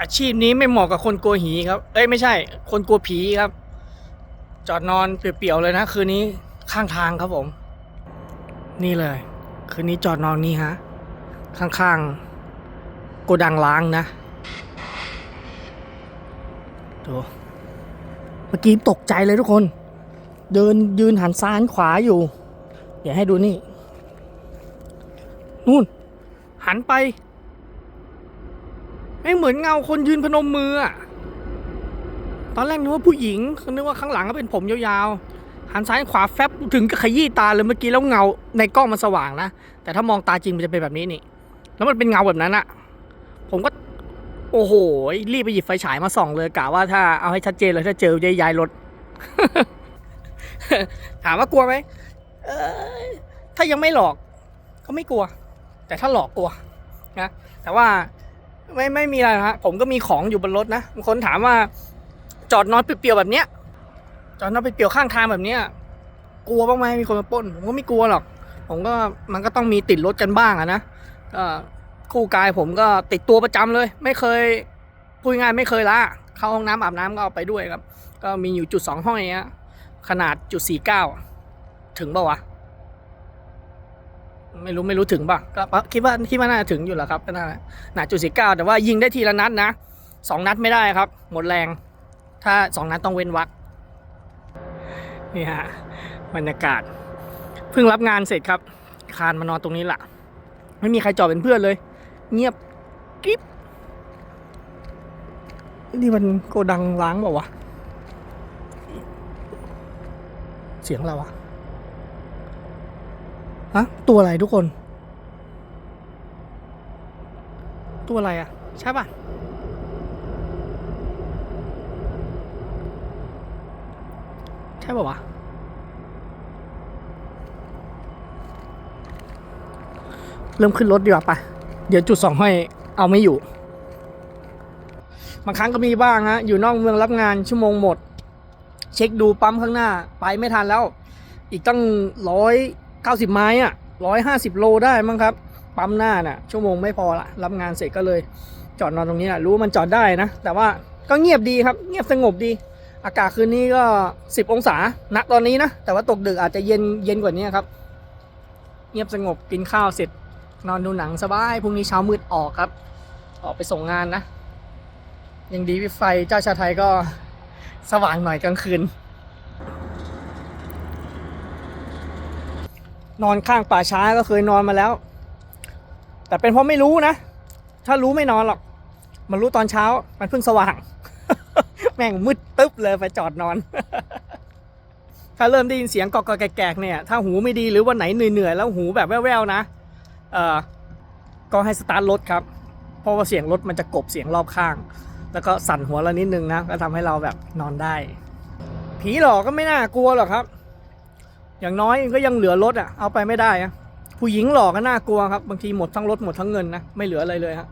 อาชีพนี้ไม่เหมาะกับคนกลัวหีครับ เอ้ยไม่ใช่ คนกลัวผีครับ จอดนอนเปลี่ยวๆเลยนะ คืนนี้ข้างทางครับผม นี่เลย คืนนี้จอดนอนนี่ฮะ ข้างๆโกดังล้างนะดูเมื่อกี้ตกใจเลยทุกคน เดินยืนหันซ้ายหันขวาอยู่ เดี๋ยวให้ดูนี่ นู่น หันไป ไม่เหมือนเงาคนยืนพนมมืออะตอนแรกนึกว่าผู้หญิงนึกว่าข้างหลังก็เป็นผมยาวๆ หันซ้ายขวาแฟบถึงกับขยี้ตาเลยเมื่อกี้แล้วเงาในกล้องมันสว่างนะ แต่ถ้ามองตาจริงมันจะเป็นแบบนี้นี่ แล้วมันเป็นเงาแบบนั้นอะผมก็ โอ้โห รีบไปหยิบไฟฉายมาส่องเลยกะว่าถ้าเอาให้ชัดเจนเลยถ้าเจอจะย้ายรถ ถามว่ากลัวไหมเอ้ยถ้ายังไม่หลอกก็ไม่กลัว แต่ถ้าหลอกกลัวนะ แต่ว่า ไม่ไม่มีอะไรฮะผมก็มีของอยู่บนรถนะบางคนถามว่า จอดนอนเปลี่ยวๆแบบเนี้ย จอดนอนเปลี่ยวๆข้างทางแบบเนี้ย กลัวบ้างไหมมีคนมาป้น ผมก็ไม่กลัวหรอก ผมก็มันก็ต้องมีติดรถกันบ้างอะนะก็คู่กายผมก็ติดตัวประจำเลย ไม่เคยพูดง่ายไม่เคยละเข้าห้องน้ำอาบน้ำก็เอาไปด้วยครับ ก็มีอยู่จุดสองห้องอย่างเงี้ยขนาดจุดสี่เก้าถึงเปล่าวะ ไม่รู้ไม่รู้ถึงป่ะก็คิดว่าคิดว่าน่าจะถึงอยู่แหละครับก็น่าหนาจุดสี่เก้าแต่ว่ายิงได้ทีละนัดนะสองนัดไม่ได้ครับ หมดแรง ถ้าสองนัดต้องเว้นวักนี่ฮะบรรยากาศ เพิ่งรับงานเสร็จครับ คานมานอนตรงนี้แหละไม่มีใครจอดเป็นเพื่อนเลย เงียบกริบนี่มันโกดังล้างเปล่าวะ เสียงอะไรวะ ฮะตัวอะไรทุกคน ตัวอะไรอะใช่ป่ะ ใช่ป่าวะเริ่มขึ้นรถดีกว่าปะเดี๋ยวจุดสองห้อยเอาไม่อยู่ บางครั้งก็มีบ้างฮะ อยู่นอกเมืองรับงานชั่วโมงหมด เช็คดูปั๊มข้างหน้า ไปไม่ทันแล้ว อีกตั้งร้อย เก้าสิบไม้อะร้อยห้าสิบโลได้มั้งครับ ปั๊มหน้าน่ะ ชั่วโมงไม่พอละรับงานเสร็จก็เลย จอดนอนตรงนี้นะรู้ว่ามันจอดได้นะ แต่ว่าก็เงียบดีครับ เงียบสงบดี อากาศคืนนี้ก็สิบองศาณตอนนี้นะ แต่ว่าตกดึกอาจจะเย็นเย็นกว่านี้ครับ เงียบสงบกินข้าวเสร็จ นอนดูหนังสบายพรุ่งนี้เช้ามืดออกครับ ออกไปส่งงานนะยังดีวิไฟเจ้าชาไทยก็สว่างหน่อยกลางคืน นอนข้างป่าช้าก็เคยนอนมาแล้ว แต่เป็นเพราะไม่รู้นะ ถ้ารู้ไม่นอนหรอก มันรู้ตอนเช้า มันเพิ่งสว่าง แม่งมืดตึ๊บเลยไปจอดนอน ถ้าเริ่มได้ยินเสียงกอกแกกเนี่ย ถ้าหูไม่ดีหรือวันไหนเหนื่อยๆแล้วหูแบบแว่วๆนะ เอ่อ ก็ให้สตาร์ทรถครับ เพราะว่าเสียงรถมันจะกบเสียงรอบข้าง แล้วก็สั่นหัวเรานิดนึงนะ ก็ทำให้เราแบบนอนได้ ผีหลอกก็ไม่น่ากลัวหรอกครับ อย่างน้อยก็ยังเหลือรถอะเอาไปไม่ได้อะผู้หญิงหลอกก็น่ากลัวครับบางทีหมดทั้งรถหมดทั้งเงินนะไม่เหลืออะไรเลยฮะ